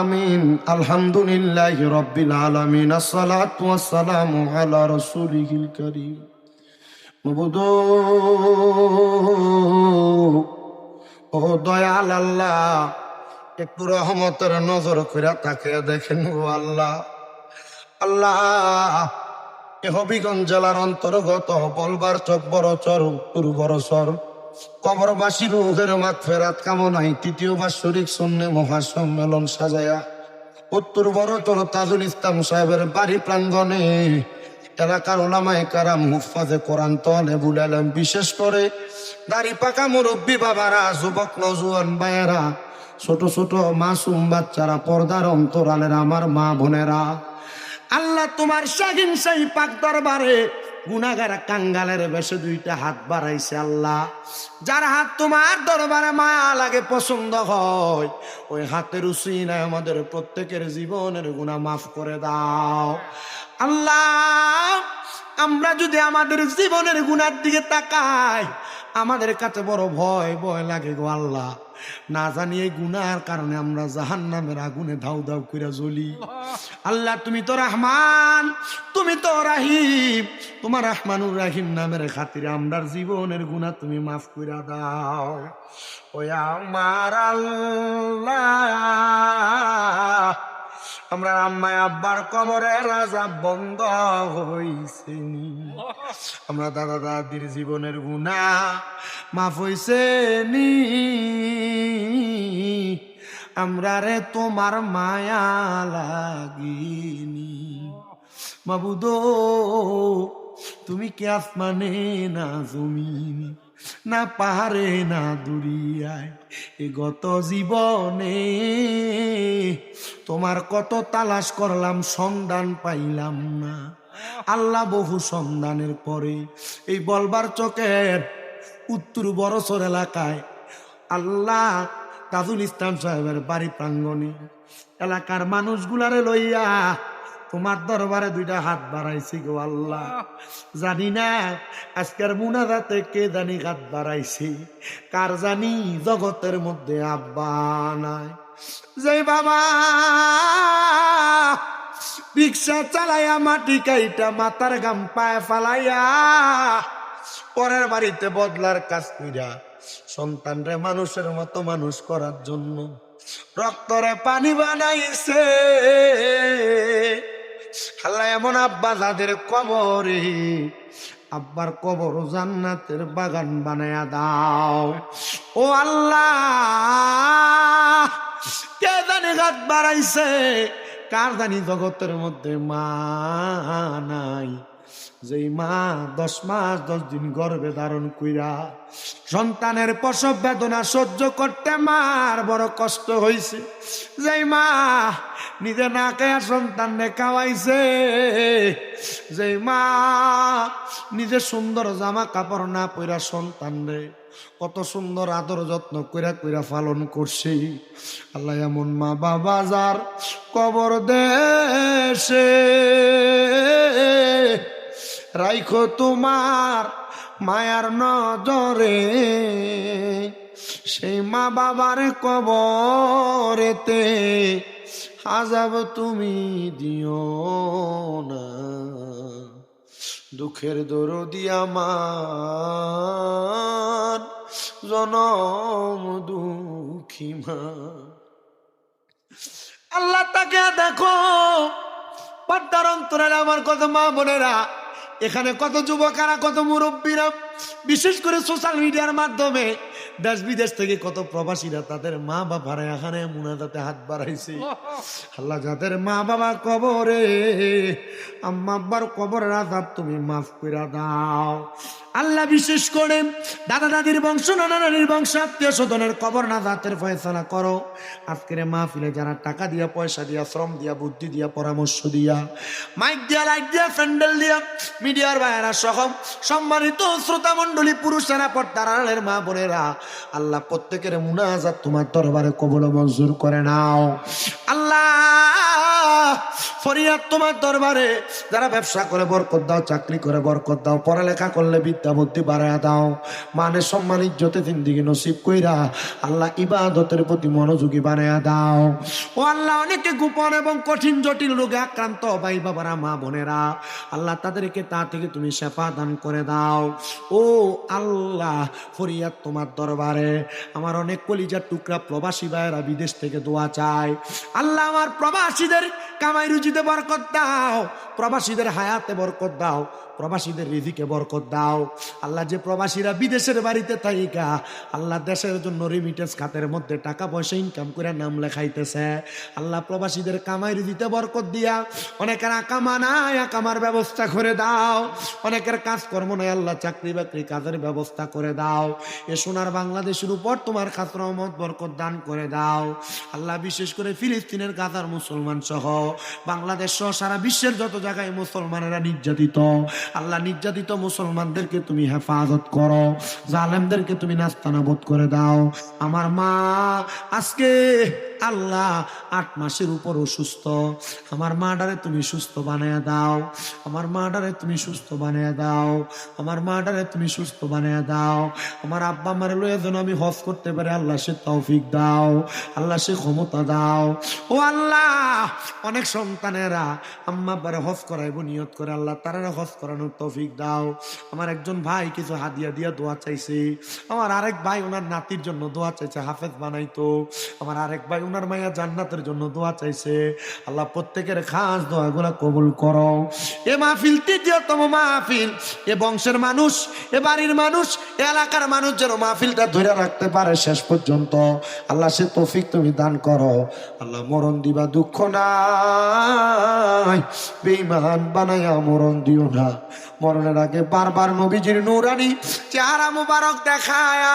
আমিন, আলহামদুলিল্লাহ রব্বিল আলামিন, আসসালাতু ওয়াসসালামু ও দয়াল আল্লাহ, একটু রহমতের নজর করে তাকে দেখেন ও আল্লাহ। আল্লাহ হবিগঞ্জ জেলার অন্তর্গত বলবার চক বড় চর, উত্তর বড় চর। কবরবাসী রুহের ফেরাত কামনায় তৃতীয় বাৎসরিক সন্নে মহাসম্মেলন সাজায়া উত্তর বড় চর তাজুল ইসলাম সাহেবের বাড়ি প্রাঙ্গণে এলাকার ওলামায় কারাম হুফাজে কোরআন তলে বুলালাম বিশেষ করে দাড়ি পাকা মুরব্বী বাবারা, যুবক নজুয়ান বায়েরা ছোট ছোট মাসুম বাচ্চারা, পর্দার অন্তরালের আমার মা বোনেরা। আল্লাহ তোমার শাহিন সেই পাক দরবারে গুনাগার কাঙ্গালের বেশে দুইটা হাত বাড়াইছে আল্লাহ। যার হাত তোমার দরবারে মায়া লাগে, পছন্দ হয়, ওই হাতের উসিনায় আমাদের প্রত্যেকের জীবনের গুণা মাফ করে দাও। আল্লাহ, আমরা যদি আমাদের জীবনের গুণার দিকে তাকাই আমাদের কাছে বড় ভয় ভয় লাগে গো আল্লাহ। না জানি এই গুনার কারণে আমরা জাহান নামের আগুনে ধাউ ধাউ করে জ্বলি। আল্লাহ, তুমি তো রহমান, তুমি তো রাহিম। তোমার রহমানুর রাহিম নামের খাতিরে আমরার জীবনের গুণা তুমি মাফ করে দাও। ওই আমার আল্লাহ। আমরা আম্মায় আব্বার কবরে রাজা বন্ধ হইছে আমরা দাদা দাদির জীবনের গুণা মাফ হইছে নি আমরা রে তোমার মায়া লাগিনি। মাবুদ তুমি কি আসমানে না জমিনে? না পাহাড়ে, না দুরিয়ায়, এ গত জীবনে তোমার কত তালাশ করলাম, সন্ধান পাইলাম না। আল্লাহ বহু সন্ধানের পরে এই বলবার চকের উত্তর বরসর এলাকায় আল্লাহ তাজুল ইসলাম সাহেবের বাড়ি প্রাঙ্গণে এলাকার মানুষগুলারে লইয়া তোমার দরবারে দুইটা হাত বাড়াইছি গো আল্লাহ। জানি না আজকের মুনাজাতে কে জানি হাত বাড়াইছি, কার জানি জগতের মধ্যে আব্বা নাই। যে বাবা, রিক্সা চালাইয়া মাটি কাইটা মাথার গাম পায়ে ফালাইয়া পরের বাড়িতে বদলার কাজ কইরা সন্তানরে মানুষের মতো মানুষ করার জন্য রক্তরে পানি বানাইছে। আল্লাহ এমন আব্বা যাদের কবরে, আব্বার কবর জান্নাতের বাগান বানায়া দাও। ও আল্লাহ গাত কার জানি জগতের মধ্যে মা নাই। যেই মা দশ মাস, দশ দিন গর্ভে ধারণ কইরা সন্তানের প্রসব বেদনা সহ্য করতে মার বড় কষ্ট হইছে। যেই মা নিজে না খায়া সন্তানরে খাওয়াইছে। যেই মা, নিজে সুন্দর জামা কাপড় না পইরা সন্তানরে কত সুন্দর আদর যত্ন কইরা কইরা পালন করছে। আল্লাহ এমন মা বাবা যার কবর দেশে। রাইখো তোমার মায়ার নজরে, সেই মা বাবার কবরেতে আজাব তুমি দিও না। দুঃখের দরদি আমার, জনম দুঃখী মা। আল্লাহ তাকে দেখো, পর্দার অন্তরালে আমার কত মা বোনেরা, এখানে কত যুবকেরা, কত মুরব্বীরা। বিশেষ করে সোশ্যাল মিডিয়ার মাধ্যমে দেশ বিদেশ থেকে কত প্রবাসীরা তাদের মা বাবারা এখানে মুনাদাতে হাত বাড়াইছে। আল্লাহ যাদের মা বাবা কবরে, আম্মা আব্বার কবরের আজাব তুমি মাফ করে দাও। আল্লাহ বিশেষ করে দাদা দাদির বংশ, নানা নানির বংশ, আত্মীয় স্বজনের কবর না দাঁতের ফয়সলা করো। আজকের মাহফিলে যারা টাকা দিয়া, পয়সা দিয়া, শ্রম দিয়া, বুদ্ধি দিয়া, পরামর্শ দিয়া মাইক দিয়া লাইট দিয়া প্যান্ডেল দিয়া মিডিয়ার ভাইয়েরা সহ সম্মানিত শ্রোতা মন্ডলী পুরুষেরা পর্দারের মা বোনেরা, আল্লাহ প্রত্যেকের মুনাজাত তোমার দরবারে কবল মঞ্জুর করে নাও। আল্লাহ, ফরিয়াদ তোমার দরবারে যারা ব্যবসা করে, বরকত দাও, চাকরি করে, বরকত দাও, পড়ালেখা করলে বিদ্যা, বুদ্ধি বাড়ায় দাও। মানে সম্মান, ইজ্জতে জিন্দিগি নসিব কইরা আল্লাহ ইবাদতের প্রতি মনোযোগী বানায়া দাও। ও আল্লাহ, অনেকে গোপন এবং কঠিন, জটিল রোগে আক্রান্ত ভাই বাবারা, মা বোনেরা, আল্লাহ তাদেরকে তা থেকে তুমি শেফা দান করে দাও। ও আল্লাহ, ফরিয়াদ তোমার দরবারে। আমার অনেক কলিজার টুকরা প্রবাসী ভাইয়েরা বিদেশ থেকে দোয়া চায়। আল্লাহ, আমার প্রবাসীদের কামাই রুজিতে বরকত দাও। প্রবাসীদের হায়াতে বরকত দাও প্রবাসীদের রিজিকে বরকত দাও। আল্লাহ যে প্রবাসীরা বিদেশের বাড়িতে থাইকা, আল্লাহ দেশের জন্য রেমিটেন্স খাতের মধ্যে টাকা পয়সা ইনকাম করে নাম লেখাইতেছে। আল্লাহ প্রবাসীদের কামাই রুজিতে বরকত দিয়া, অনেকের আকামা নাই আকামার ব্যবস্থা করে দাও। অনেকের কাজকর্ম নাই আল্লাহ চাকরি বাকরি কাজের ব্যবস্থা করে দাও। এ সোনার বাংলাদেশের উপর তোমার খাস রহমত, বরকত দান করে দাও। আল্লাহ বিশেষ করে ফিলিস্তিনের গাজার মুসলমান সহ বাংলাদেশ সহ সারা বিশ্বের যত জায়গায় মুসলমানেরা নির্যাতিত আল্লাহ নির্যাতিত মুসলমানদেরকে তুমি হেফাজত করো, জালেমদেরকে তুমি নাস্তানাবোধ করে দাও। আমার মা আজকে আল্লাহ আট মাসের উপর অসুস্থ আমার মাডারে তুমি সুস্থ বানায় দাও। আমার মাডারে তুমি সুস্থ বানায় দাও। আমার মাডারে তুমি সুস্থ বানায় দাও। আমার আব্বা মারে লয়ে যেন আমি হজ করতে পারি, আল্লাহ সে তৌফিক দাও। আল্লাহ সে ক্ষমতা দাও। ও আল্লাহ, অনেক সন্তানেরা আম্মা আব্বারে হজ করাইব, নিয়ত করে আল্লাহ তারা হজ করানোর তৌফিক দাও। আমার একজন ভাই কিছু হাদিয়া দিয়া দোয়া চাইছে। আমার আরেক ভাই ওনার নাতির জন্য দোয়া চাইছে, হাফেজ বানাইতো। আমার আরেক ভাই ওনার মাইয়া জান্নাতের জন্য দোয়া চাইছে। আল্লাহ প্রত্যেকের খাস দোয়াগুলা কবুল করো। এ মাহফিল তৃতীয়তম মাহফিল। এ বংশের মানুষ, এ বাড়ির মানুষ, এ এলাকার মানুষ যেন মাহফিলটা ধরে রাখতে পারে শেষ পর্যন্ত। আল্লাহ সে তৌফিক তুমি দান করো। আল্লাহ মরণ দিবা দুঃখ নাই। বেইমান বানাইয়া মরণ দিও না। মরণের আগে বারবার নবীজির নুরানি চেহারা মুবারক দেখায়া